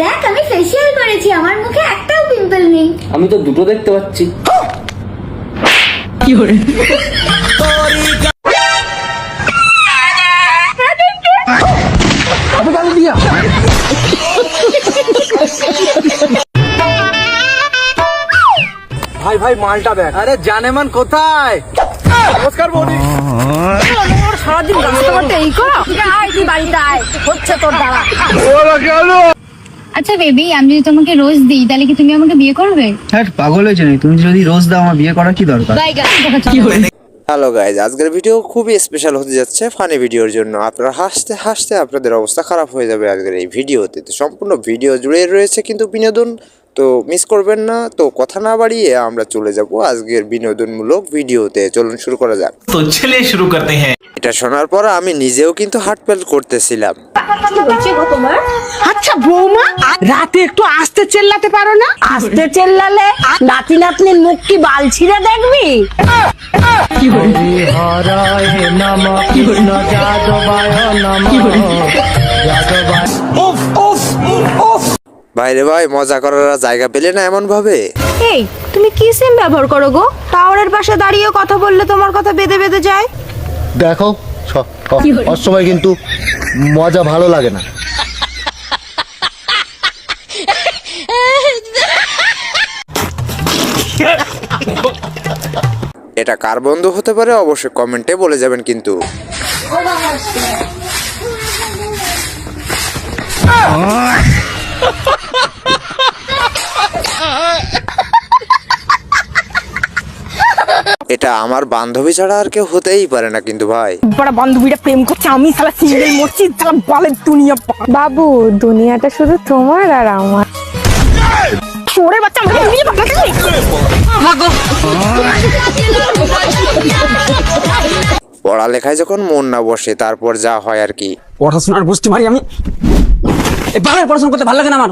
দেখ আমি ফেসিয়াল করেছি আমার মুখে একটাও পিম্পল নেই। আমি তো দুটো দেখতে পাচ্ছি। ভাই ভাই মালটা দেখ। আরে জানেমান কোথায়? নমস্কার বৌদি। সারাদিন রাস্তা করতে এই করো। আয় তুই বাড়িতে আয়। হচ্ছে তোর দ্বারা আচ্ছা বেবি আমি যদি তোমাকে রোজ দিই তাহলে কি তুমি আমাকে বিয়ে করবে? হ্যাঁ পাগল হয়েছে নাকি? তুমি যদি রোজ দাও আমার বিয়ে করা কি দরকার? হ্যালো গাইজ আজকের ভিডিও খুবই স্পেশাল হতে যাচ্ছে ফানি ভিডিওর জন্য। আপনারা হাসতে হাসতে আপনাদের অবস্থা খারাপ হয়ে যাবে আজকের এই ভিডিওতে তো সম্পূর্ণ ভিডিও জুড়ে রয়েছে কিন্তু বিনোদন। তো মিস করবেন না। তো কথা না বাড়িয়ে আমরা চলে যাব আজকের বিনোদনমূলক ভিডিওতে চলুন শুরু করা যাক। তো চলে শুরু করতে হ্যাঁ। এটা শোনার পর আমি নিজেও কিন্তু হার্টফেল করতেছিলাম। আচ্ছা বৌমা রাতে একটু আস্তে চেল্লাতে পারো না? আস্তে চেল্লালে নাতি নাতনির মুখ কি বাল ছিঁড়ে দেখবি? বাইরে ভাই মজা করার জায়গা পেলে না এমন ভাবে এই তুমি কি সিম ব্যবহার করো গো? টাওয়ারের পাশে দাঁড়িয়ে কথা বললে তোমার কথা বেঁধে বেঁধে যায়। দেখো অসময় কিন্তু মজা ভালো লাগে না। এটা কার বন্ধু হতে পারে? অবশ্যই কমেন্টে বলে যাবেন কিন্তু। এটা আমার বান্ধবী ছাড়া আর কেউ হতেই পারে না কিন্তু ভাই। বড় বান্ধবীরা প্রেম করছে আমি সালা সিঙ্গেল মরছি সালা বালের দুনিয়া বাবু দুনিয়াটা শুধু তোমার আর আমার। চোরে বাচ্চা আমাকে নিয়ে পাঠাতে পড়ালেখায় যখন মন না বসে তারপর যা হয় আর কি। পড়াশোনার বুঝতে পারি আমি। পড়াশোনা করতে ভালো লাগে না আমার।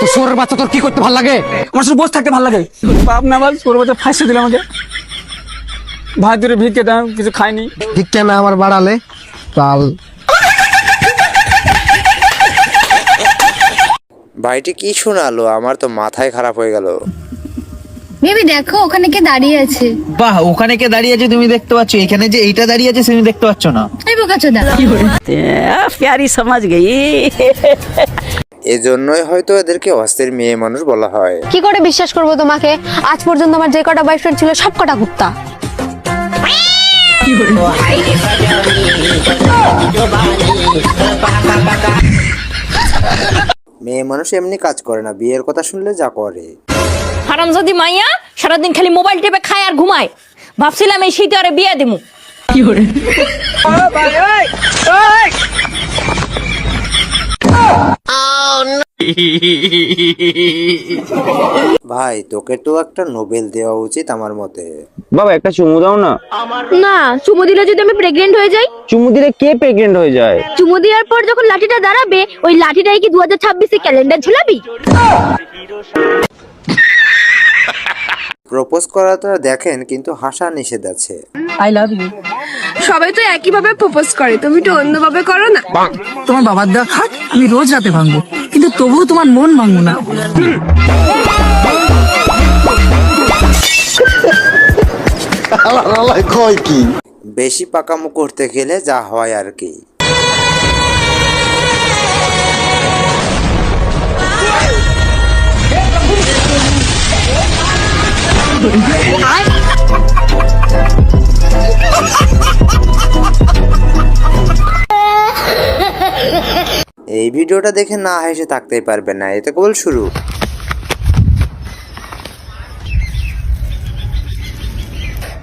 তো সোরের বাচ্চা তোর কি করতে ভালো লাগে? আমার শুধু বসে থাকতে ভালো লাগে। বাপ না আমার সোর বাচ্চা ফাঁসে দিলে আমাকে। ভাই দূরে ভিক্ষে দাম কিছু খাইনি। ভিক্ষা না আমার বাড়ালে তাল। ভাইটি কি শোনালো? আমার তো মাথায় খারাপ হয়ে গেল। বেবি দেখো ওখানে কে দাঁড়িয়ে আছে। বাহ ওখানে কে দাঁড়িয়ে আছে তুমি দেখতে পাচ্ছ? এখানে যে এইটা দাঁড়িয়ে আছে তুমি দেখতে পাচ্ছ না। এই বোকাচোদা প্যারি সমাজ গই। এজন্যই হয়তো এদেরকে অস্থির মেয়ে মানুষ বলা হয়। কি করে বিশ্বাস করব তোমাকে? আজ পর্যন্ত আমার যে কটা বয়ফ্রেন্ড ছিল সব কটা কুত্তা। মেয়ে মানুষ এমনি কাজ করে না বিয়ের কথা শুনলে যা করে। হারামজাদি মাইয়া সারাদিন খালি মোবাইল টেপে খায় আর ঘুমায়। ভাবছিলাম এই শীতে আরে বিয়ে দিমু। ভাই তোকে তো একটা নোবেল দেওয়া উচিত আমার মতে। বাবা একটা চুমু দাও না। না চুমু দিলে যদি আমি প্রেগনেন্ট হয়ে যাই? চুমু দিলে কে প্রেগনেন্ট হয়ে যায়? চুমু দেওয়ার পর যখন লাঠিটা দাঁড়াবে ওই লাঠিটাই কি দু হাজার ছাব্বিশে ক্যালেন্ডার ঝুলাবি? প্রপোজ করাটা দেখেন কিন্তু হাসা নিষেধ আছে। আই লাভ ইউ সবাই তো একই ভাবে প্রপোজ করে তুমি একটু অন্যভাবে করো না। তোমার বাবার দেওয়া খাট আমি রোজ রাতে ভাঙবো কিন্তু তবুও তোমার মন ভাঙবো না। বেশি পাকামো করতে গেলে যা হয় আর কি। এই ভিডিওটা দেখে না হেসে থাকতেই পারবেন না এতে কেবল শুরু।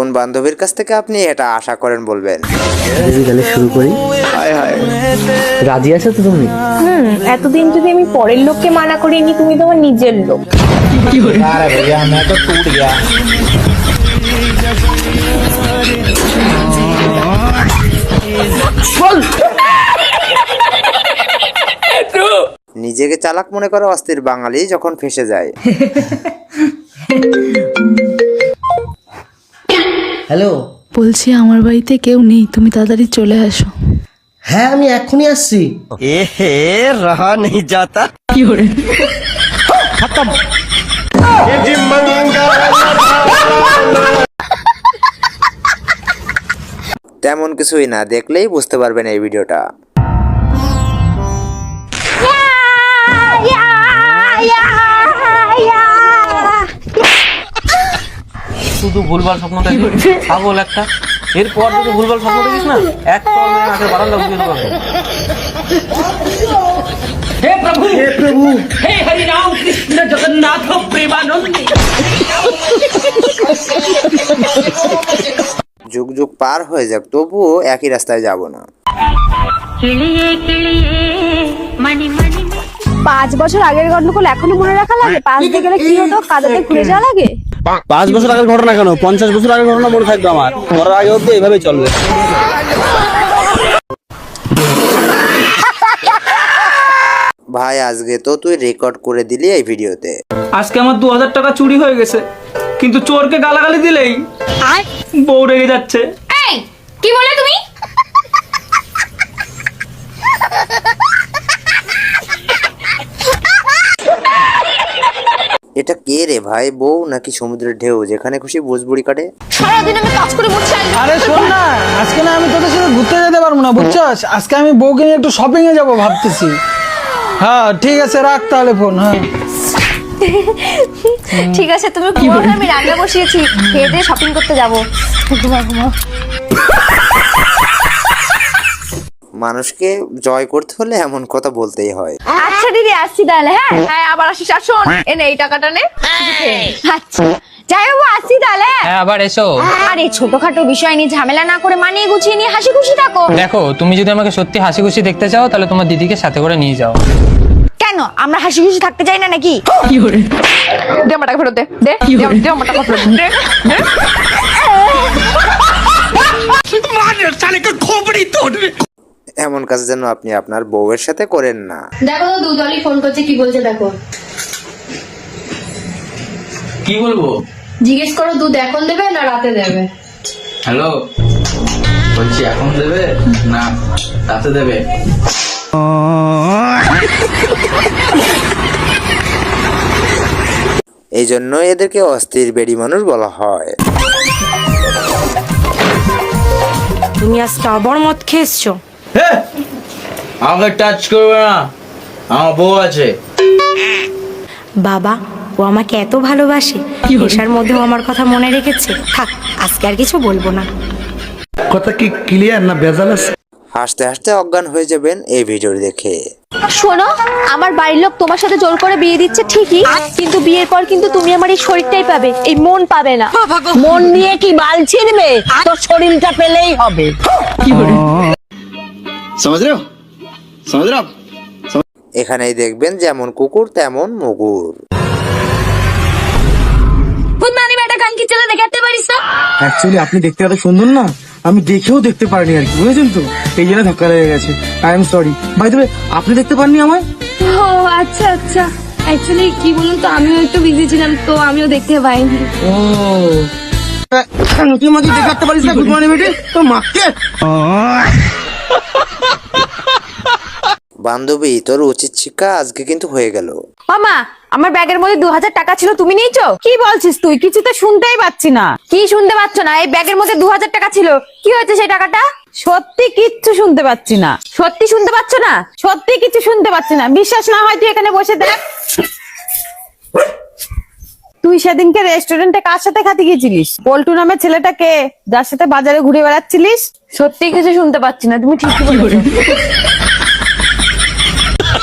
কোন বান্ধবীর কাছ থেকে আপনি এটা আশা করেন বলবেন। তাহলে শুরু করি। রাজি আছো তো তুমি? হুম এতদিন যদি আমি পরের লোককে মানা করিনি তুমি তোমার নিজের লোক। নিজেকে চালাক মনে করে অস্থির বাঙালি যখন ফেসে যায়। হ্যালো? বলছি আমার বাড়িতে কেউ নেই তুমি তাড়াতাড়ি চলে আসো। হ্যাঁ আমি এখনই আসছি। এ হে রাহা নেই যাতা। কি করে তেমন কিছুই না দেখলেই বুঝতে পারবেন এই ভিডিওটা। শুধু ভুলভাল স্বপ্ন দেখিস পাগল একটা। এরপর যদি ভুলভাল স্বপ্ন দেখিস না এক পর নাকের বারান্দা বুঝিয়ে দেবো আমি। যুগ যুগ পার হয়ে যাক তবুও একই রাস্তায় যাব না। পাঁচ বছর আগের গন্ডগোল এখনও মনে রাখা লাগে? পাঁচ দিয়ে গেলে কি হতো? কাদাতে ঘুরে যাওয়া লাগে? পাঁচ বছর আগের ঘটনা কেন? পঞ্চাশ বছর আগের ঘটনা মনে থাকবে আমার। মরার আগেও তো এভাবে চলবে। ভাই আজকে তো তুই রেকর্ড করে দিলি এই ভিডিওতে। আজকে আমার দু হাজার টাকা চুরি হয়ে গেছে। কিন্তু চোরকে গালাগালি দিলেই বউ রেগে যাচ্ছে। কি বলে তুমি? এটা কে রে ভাই? বউ নাকি সমুদ্রের ঢেউ? যেখানে খুশি বুঝবুড়ি কাটে। সারাদিন আমি কাজ করে আছি। আরে শোন না আজকে না আমি তোদের সাথে ঘুরতে যেতে পারব না বুঝছস? আজকে আমি বউকে নিয়ে একটু শপিং এ যাব ভাবতেছি। হ্যাঁ ঠিক আছে রাখ তাহলে ফোন হ্যাঁ। ঠিক আছে তুমি ঘুমাও আমি রান্না বসিয়েছি খেয়ে দিয়ে শপিং করতে যাব। ঘুমা ঘুমা মানুষকে জয় করতে হলে এমন কথা বলতেই হয়। আচ্ছা দিদি আসছি তাহলে হ্যাঁ? হ্যাঁ আবার আসিস আর শোন এনে এই টাকাটা নে। আচ্ছা। যাই হোক আসছি তাহলে। হ্যাঁ আবার এসো। আর এই ছোটখাটো বিষয় নিয়ে ঝামেলা না করে মানিয়ে গুছিয়ে নিয়ে হাসি খুশি থাকো। দেখো তুমি যদি আমাকে সত্যি হাসি খুশি দেখতে চাও তাহলে তোমার দিদিকে সাথে করে নিয়ে যাও। কেন? আমরা হাসি খুশি থাকতে চাই না নাকি? কি করে? দে আমার টাকা ফেরত দে। দে দে দে আমার টাকা ফেরত দে। দে এমন কাজ যেন আপনি আপনার বউয়ের সাথে করেন না। দেখো তো দুদলই ফোন করছে কি বলছে দেখো। কি বলব? জিজ্ঞেস করো দুধ এখন দেবে না রাতে দেবে? হ্যালো? বলছি এখন দেবে না রাতে দেবে? এই জন্য এদেরকে অস্থির বেড়ি মানুষ বলা হয়। তুমি আজকে আবার মদ খেয়েছো। আমাকে টাচ করবে না। আমার বউ আছে। বাবা ও আমাকে এত ভালোবাসে। নেশার মধ্যেও আমার কথা মনে রেখেছে। থাক আজকে আর কিছু বলব না। কথা কি ক্লিয়ার না আছে? হাসতে হাসতে অজ্ঞান হয়ে যাবেন এই ভিডিও দেখে। শোনো আমার বাড়ির লোক তোমার সাথে জোর করে বিয়ে দিচ্ছে ঠিকই কিন্তু বিয়ের পর কিন্তু তুমি আমার এই শরীরটাই পাবে এই মন পাবে না। মন নিয়ে কি বাল ছিড়বে? তোর শরীরটা পেলেই হবে। এখানেই দেখবেন যেমন কুকুর তেমন মুগুর। ফুটমানি বেটা কানকি চলে দেখাতে পারিস অ্যাকচুয়ালি আপনি দেখতে এত সুন্দর না। আমি দেখেও দেখতে পারিনি আর কি বুঝেছেন তো? এই জন্য ধাক্কা লেগে গেছে। আই এম সরি ভাই তবে আপনি দেখতে পাননি আমায়? ও আচ্ছা আচ্ছা। অ্যাকচুয়ালি কি বলুন তো আমিও একটু বিজি ছিলাম তো আমিও দেখতে পাইনি। ও। তুই আমাকে দেখাতে পারিস না গুড মর্নিং বেটে? তো মাকে? বান্ধবী, তোর উচিত শিক্ষা আজকে কিন্তু হয়ে গেল। মামা, আমার ব্যাগের মধ্যে দু হাজার টাকা ছিল, তুমি নিয়েছো? কি বলছিস তুই? কিছু তো শুনতেই পাচ্ছি না। কি শুনতে পাচ্ছ না? এই ব্যাগের মধ্যে দু হাজার টাকা ছিল। কি হয়েছে সেই টাকাটা? সত্যি কিচ্ছু শুনতে পাচ্ছি না। সত্যি শুনতে পাচ্ছ না? সত্যি কিছু শুনতে পাচ্ছি না। বিশ্বাস না হয় তুই এখানে বসে দেখ। তুই সেদিনকে রেস্টুরেন্টে কার সাথে খাতে গিয়েছিলিস? পল্টু নামের ছেলেটাকে যার সাথে বাজারে ঘুরে বেড়াচ্ছিলিস? সত্যি কিছু শুনতে পাচ্ছি না। তুমি ঠিকই বলেছ।